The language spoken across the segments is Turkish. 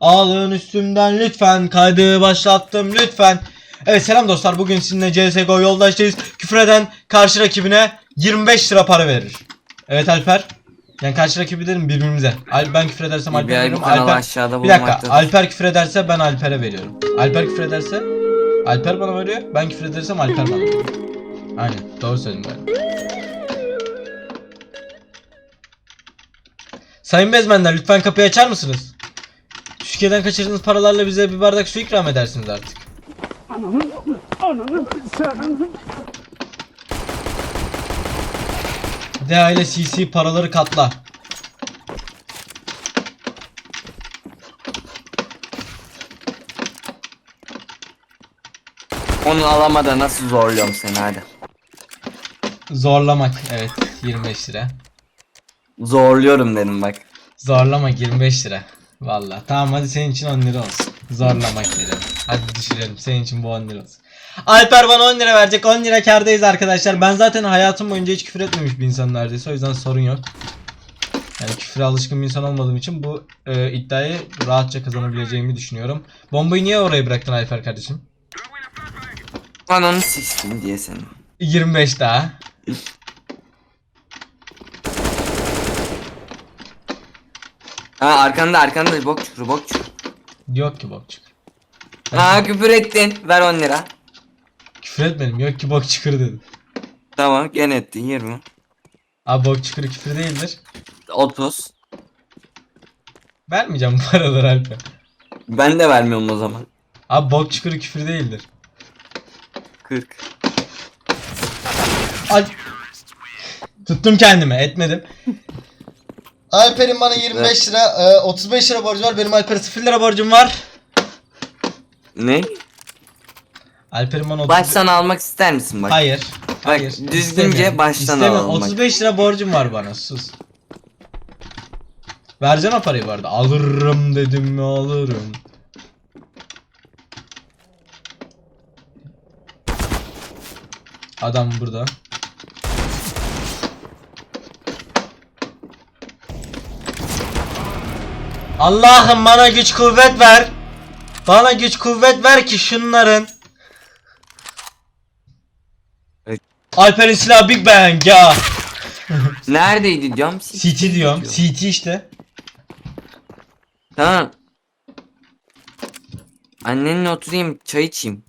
Alın üstümden lütfen kaydı başlattım lütfen. Evet selam dostlar bugün sizinle CSGO yoldaştayız. Küfreden karşı rakibine 25 lira para verir. Evet Alper. Yani karşı rakibi dedim birbirimize. Al ben küfür edersem Alper veriyorum. Alper... aşağıda Bir dakika. Alper küfür ederse ben Alper'e veriyorum. Alper küfür ederse Alper bana veriyor. Ben küfür edersem Alper bana veriyor. Aynen doğru söyledim ben. Sayın bezmenler lütfen kapıyı açar mısınız? Türkiye'den kaçırdığınız paralarla bize bir bardak su ikram edersiniz artık. De aile CC paraları katla. Onu alamadan nasıl zorluyorum seni hadi. Zorlamak evet 25 lira. Zorluyorum dedim bak. Zorlamak 25 lira. Valla. Tamam hadi senin için 10 lira olsun. Zorlamak dedim. Hadi düşürelim. Senin için bu 10 lira olsun. Alper bana 10 lira verecek. 10 lira kardayız arkadaşlar. Ben zaten hayatım boyunca hiç küfür etmemiş bir insan neredeyse. O yüzden sorun yok. Yani küfüre alışkın bir insan olmadığım için bu e, iddiayı rahatça kazanabileceğimi düşünüyorum. Bombayı niye oraya bıraktın Alper kardeşim? Lan onu siksin diye seni. 25 daha. Ha arkanda arkanda bok çukuru bok çukuru. Yok ki bok çıkır. Ha küfür ettin. Ver 10 lira. Küfür etmedim. Yok ki bok çıkır dedim. Tamam gene ettin 20. Abi bok çıkır küfür değildir. 30. Vermeyeceğim bu paraları Alper. Ben de vermiyorum o zaman. Abi bok çıkırı küfür değildir. 40. Ay. Tuttum kendimi etmedim. Alper'in bana 25 lira, e, 35 lira borcu var. Benim Alper'e 0 lira borcum var. Ne? Alper'in bana 30... Baştan almak ister misin bak? Hayır. Hayır. düzgünce istemiyorum. baştan İstemiyorum. alalım bak. 35 lira borcum var bana sus. Vereceksin o parayı bu arada. Alırım dedim mi alırım. Adam burada. Allah'ım bana güç kuvvet ver. Bana güç kuvvet ver ki şunların. Evet. Alper'in silahı Big Bang ya. Neredeydi diyorum? CT diyorum. CT işte. Tamam. Annenle oturayım çay içeyim.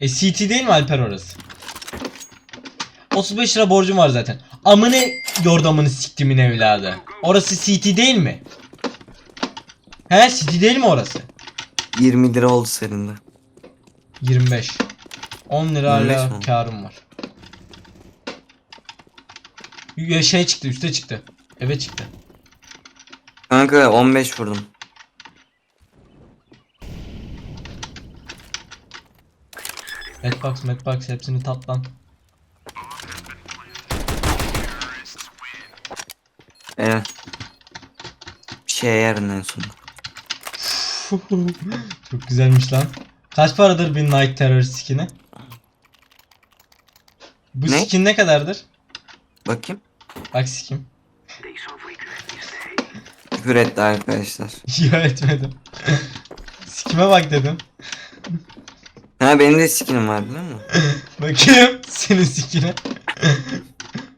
E CT değil mi Alper orası? 35 lira borcum var zaten. Amını yordamını siktimin evladı. Orası CT değil mi? He CT değil mi orası? 20 lira oldu senin de. 25. 10 lira 25 hala mi? karım var. Ya şey çıktı üste çıktı. Eve çıktı. Kanka 15 vurdum. Madbox Madbox hepsini tatlan. Evet. Bir şeye yarın en sonunda. Çok güzelmiş lan. Kaç paradır bir Night Terror skin'i? Bu Ne? skin ne kadardır? Bakayım. Bak skin. Küfür etti arkadaşlar. Ya etmedim. Sikime bak dedim. Ha benim de skinim vardı değil mi? Bakayım senin sikine.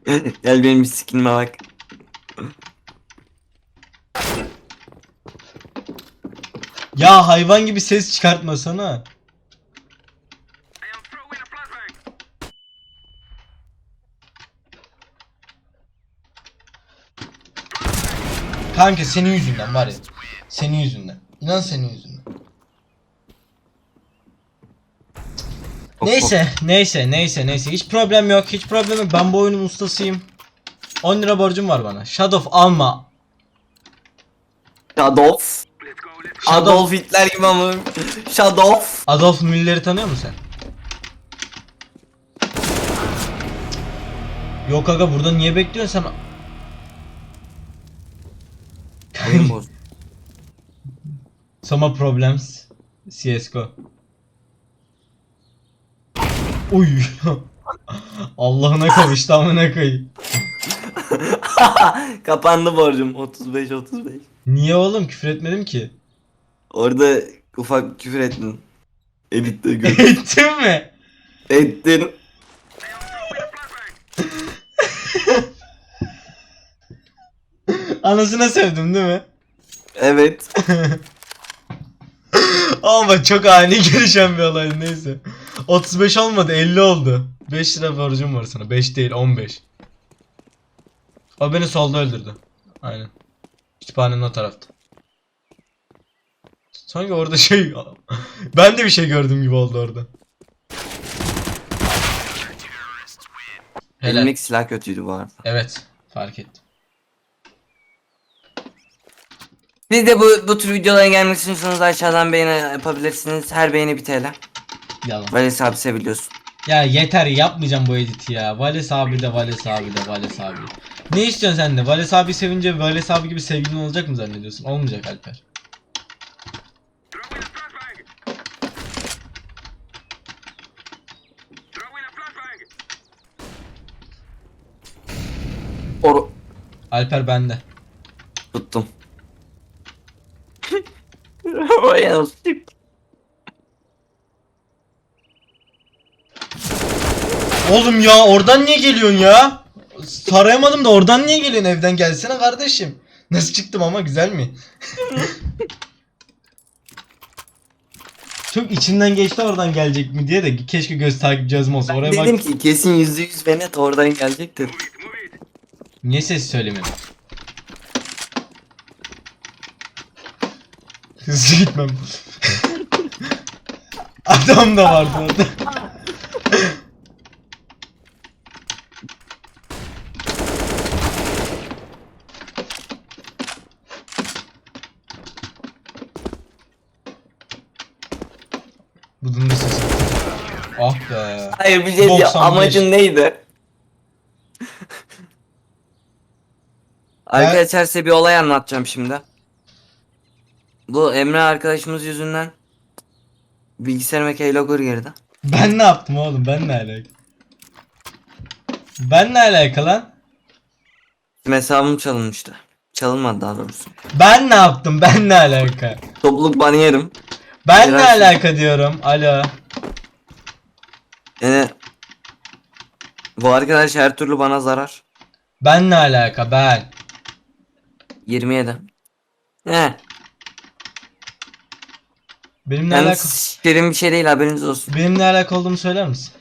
Gel benim bir skinime bak. Ya hayvan gibi ses çıkartmasana. Kanka senin yüzünden var ya. Senin yüzünden. İnan senin yüzünden. Neyse, neyse, neyse, neyse. Hiç problem yok, hiç problem yok. Ben bu oyunun ustasıyım. 10 lira borcum var bana. Shadow alma. Shadow. Adolf Hitler gibi ama. Shadow. Adolf Müller'i tanıyor musun sen? Yok aga burada niye bekliyorsun sen? Oyun boz. Soma problems. CSGO. Uy. Allah'ına kavuştu amına koyayım. Kapandı borcum 35 35. Niye oğlum küfür etmedim ki? Orada ufak küfür ettin. Editte gör. Ettin mi? Ettin. Anasına sevdim değil mi? Evet. Ama çok ani gelişen bir olay neyse. 35 olmadı 50 oldu. 5 lira borcum var sana. 5 değil 15. O beni solda öldürdü. Aynen. Kütüphanenin o tarafta. Sanki orada şey... ben de bir şey gördüm gibi oldu orada. Helal. Elimdeki silah kötüydü bu arada. Evet. Fark ettim. Siz de bu, bu tür videolara gelmek istiyorsanız aşağıdan beğeni yapabilirsiniz. Her beğeni bir TL. Yalan. Vales abi seviyorsun. Ya yeter yapmayacağım bu editi ya. Vales abi de Vales abi de Vales abi. Ne istiyorsun sen de? Vales abi sevince Vales abi gibi sevgilin olacak mı zannediyorsun? Olmayacak Alper. Or Alper bende. tuttum. Oraya nasıl Oğlum ya oradan niye geliyorsun ya? Sarayamadım da oradan niye geliyorsun evden gelsene kardeşim. Nasıl çıktım ama güzel mi? Çok içimden geçti oradan gelecek mi diye de keşke göz takip cihazım olsa. Oraya Dedim bak. ki kesin yüzde yüz ve net oradan gelecektir. Niye ses söylemedin? Hızlı gitmem. Adam da vardı orada. Budun da sesi. Ah be. Hayır bir şey diyeceğim. 95. Amacın neydi? Arkadaşlar size bir olay anlatacağım şimdi. Bu Emre arkadaşımız yüzünden bilgisayarıma keylogger girdi. Ben ne yaptım oğlum? Ben ne alaka? Ben ne alaka lan? Benim hesabım çalınmıştı. Çalınmadı daha doğrusu. Ben ne yaptım? Ben ne alaka? Topluluk banı yerim. Ben ne Biraz- alaka diyorum? Alo. Yani bu arkadaş her türlü bana zarar. Ben ne alaka? Ben. 27. He. Benimle Yani alaka şirin bir şey değil haberiniz olsun. Benimle alaka olduğumu söyler misin?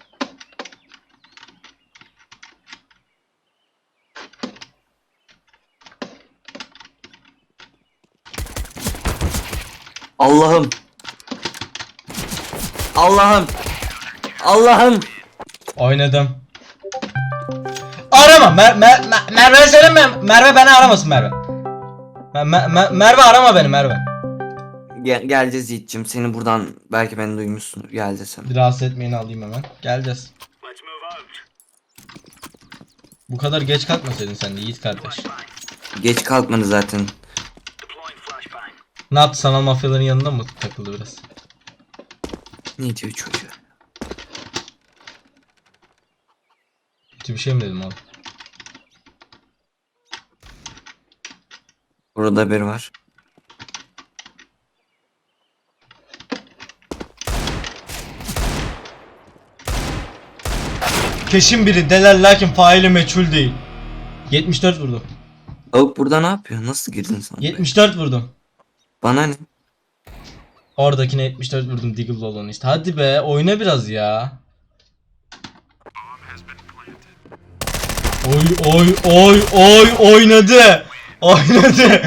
Allah'ım. Allah'ım. Allah'ım. Oynadım. Arama. Mer Mer Mer Merve söyleme. Merve beni aramasın Merve. Mer Mer Mer- Merve arama beni Merve. Gel geleceğiz Yiğit'cim. Seni buradan belki beni duymuşsundur. Geleceğiz. Bir rahatsız etmeyeni alayım hemen. Geleceğiz. Bu kadar geç kalkmasaydın sen de Yiğit kardeş. Geç kalkmadı zaten. Ne yaptı sanal mafyaların yanında mı takıldı biraz? Ne diyor çocuğu? Kötü bir şey mi dedim oğlum? Burada bir var. Keşin biri deler lakin faili meçhul değil. 74 vurdum. Avuk burada ne yapıyor? Nasıl girdin sen? 74 vurdum. Bana ne? Oradakine 74 vurdum Deagle'lı olan işte. Hadi be oyna biraz ya. Oy oy oy oy oynadı. Oynadı.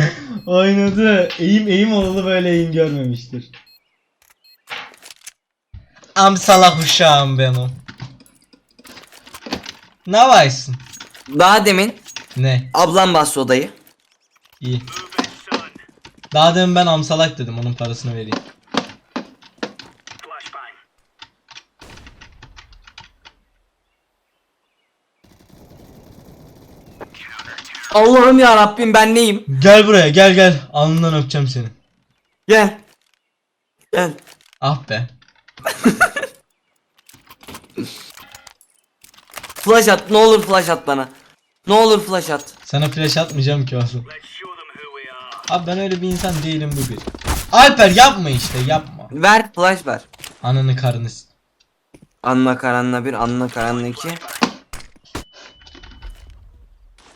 Oynadı. Eğim eğim olalı böyle eğim görmemiştir. Am salak uşağım benim. Ne varsın? Daha demin Ne? ablam bastı odayı. İyi. Daha demin ben amsalak dedim onun parasını vereyim. Allah'ım ya Rabbim ben neyim? Gel buraya gel gel. Alnından öpeceğim seni. Gel. Gel. Ah be. Flash at. Ne olur flash at bana. Ne olur flash at. Sana flash atmayacağım ki oğlum. Abi ben öyle bir insan değilim bu bir. Alper yapma işte yapma. Ver flash ver. Ananı karını. s- Anla karanla bir, anla karanla iki.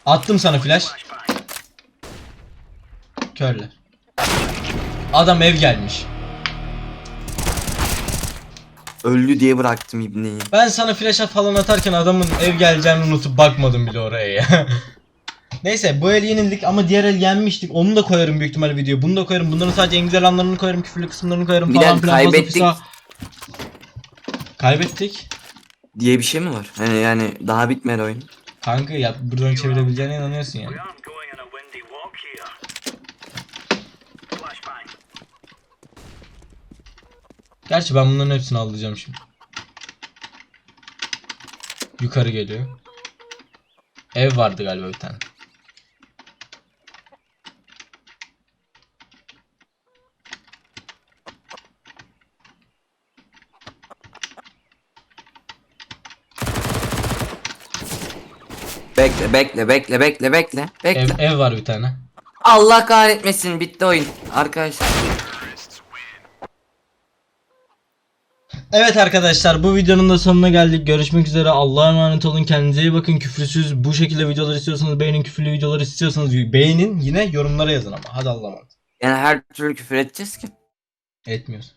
Attım sana flash. Körle. Adam ev gelmiş. Öldü diye bıraktım ibneyi. Ben sana flash'a falan atarken adamın ev geleceğini unutup bakmadım bile oraya ya. Neyse bu el yenildik ama diğer el yenmiştik. Onu da koyarım büyük ihtimalle videoya. Bunu da koyarım. Bunların sadece en güzel anlarını koyarım. Küfürlü kısımlarını koyarım falan filan. kaybettik. fisa. Kaybettik. Diye bir şey mi var? Yani, yani daha bitmedi oyun. Kanka ya buradan çevirebileceğine inanıyorsun yani. Gerçi ben bunların hepsini alacağım şimdi. Yukarı geliyor. Ev vardı galiba bir tane. Bekle bekle bekle bekle bekle. Bekle. Ev, ev var bir tane. Allah kahretmesin bitti oyun. Arkadaşlar. Evet arkadaşlar bu videonun da sonuna geldik. Görüşmek üzere. Allah'a emanet olun. Kendinize iyi bakın. Küfürsüz bu şekilde videolar istiyorsanız beğenin. Küfürlü videolar istiyorsanız beğenin. Yine yorumlara yazın ama. Hadi Allah'a emanet. Yani her türlü küfür edeceğiz ki. Etmiyoruz.